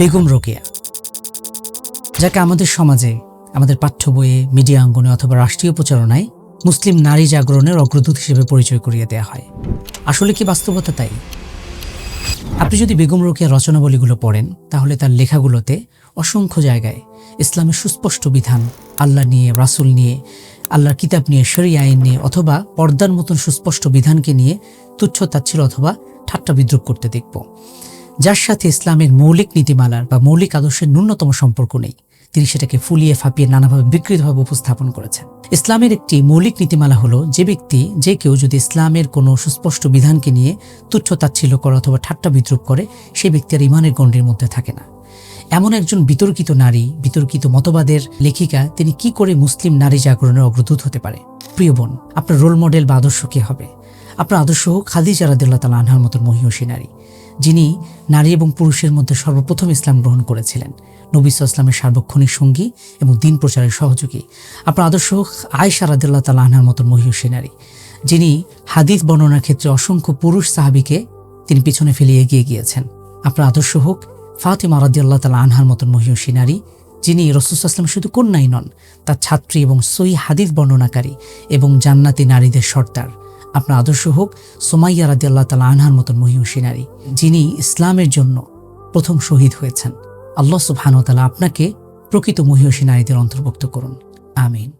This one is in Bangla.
বেগম রোকেয়া, যাকে আমাদের সমাজে, আমাদের পাঠ্য বইয়ে, মিডিয়া অঙ্গনে অথবা রাষ্ট্রীয় প্রচারণায় মুসলিম নারী জাগরণের অগ্রদূত হিসেবে পরিচয় করিয়ে দেওয়া হয়। আসলে কি বাস্তবতা তাই? আপনি যদি বেগম রোকেয়ার রচনাবলীগুলো পড়েন, তাহলে তার লেখাগুলোতে অসংখ্য জায়গায় ইসলামের সুস্পষ্ট বিধান, আল্লাহ নিয়ে, রাসূল নিয়ে, আল্লাহর কিতাব নিয়ে শরী আইন নিয়ে অথবা পর্দার মতন সুস্পষ্ট বিধানকে নিয়ে তুচ্ছ তাচ্ছিল অথবা ঠাট্টা বিদ্রুপ করতে দেখব। যার সাথে ইসলামের মৌলিক নীতিমালার বা মৌলিক আদর্শের ন্যূনতম সম্পর্ক নেই, তিনি সেটাকে ফুলিয়ে ফাঁপিয়ে নানাভাবে বিকৃতভাবে উপস্থাপন করেছেন। ইসলামের একটি মৌলিক নীতিমালা হলো, যে ব্যক্তি, যে কেউ যদি ইসলামের কোনো সুস্পষ্ট বিধানকে নিয়ে তুচ্ছ তাচ্ছিল্য করে অথবা ঠাট্টা বিদ্রুপ করে সেই ব্যক্তি আর ইমানের গণ্ডির মধ্যে থাকে না। এমন একজন বিতর্কিত নারী, বিতর্কিত মতবাদের লেখিকা তিনি কি করে মুসলিম নারী জাগরণের অগ্রদূত হতে পারে? প্রিয় বোন, আপনার রোল মডেল বা আদর্শ কে হবে? আপনার আদর্শ খাদিজা রাদিল্লাহ তালা আনহার মতন মহিষী নারী, যিনি নারী এবং পুরুষের মধ্যে সর্বপ্রথম ইসলাম গ্রহণ করেছিলেন। নবী ইসলামের সার্বক্ষণিক সঙ্গী এবং দিন প্রচারের সহযোগী। আপনার আদর্শ আয়সা রাদিল্লাহ তালা আনহার মতন মহিষী নারী, যিনি হাদিস বর্ণনার ক্ষেত্রে অসংখ্য পুরুষ সাহাবিকে তিনি পিছনে ফেলে এগিয়ে গিয়েছেন। আপনার আদর্শ হোক ফাতিমা রাদিয়াল্লাহ তালা আনহার মতন মহিষী নারী, যিনি রসুলাম শুধু কন্যাই নন, তার ছাত্রী এবং সই হাদিস বর্ণনাকারী এবং জান্নাতি নারীদের সর্দার। আপনার আদর্শ হোক, সোমাইয়া রাদিয়াল্লাহ তালা আনহার মতন মহিষী নারী, যিনি ইসলামের জন্য প্রথম শহীদ হয়েছেন। আল্লাহ তাআলা আপনাকে প্রকৃত মহিষী নারীদের অন্তর্ভুক্ত করুন। আমিন।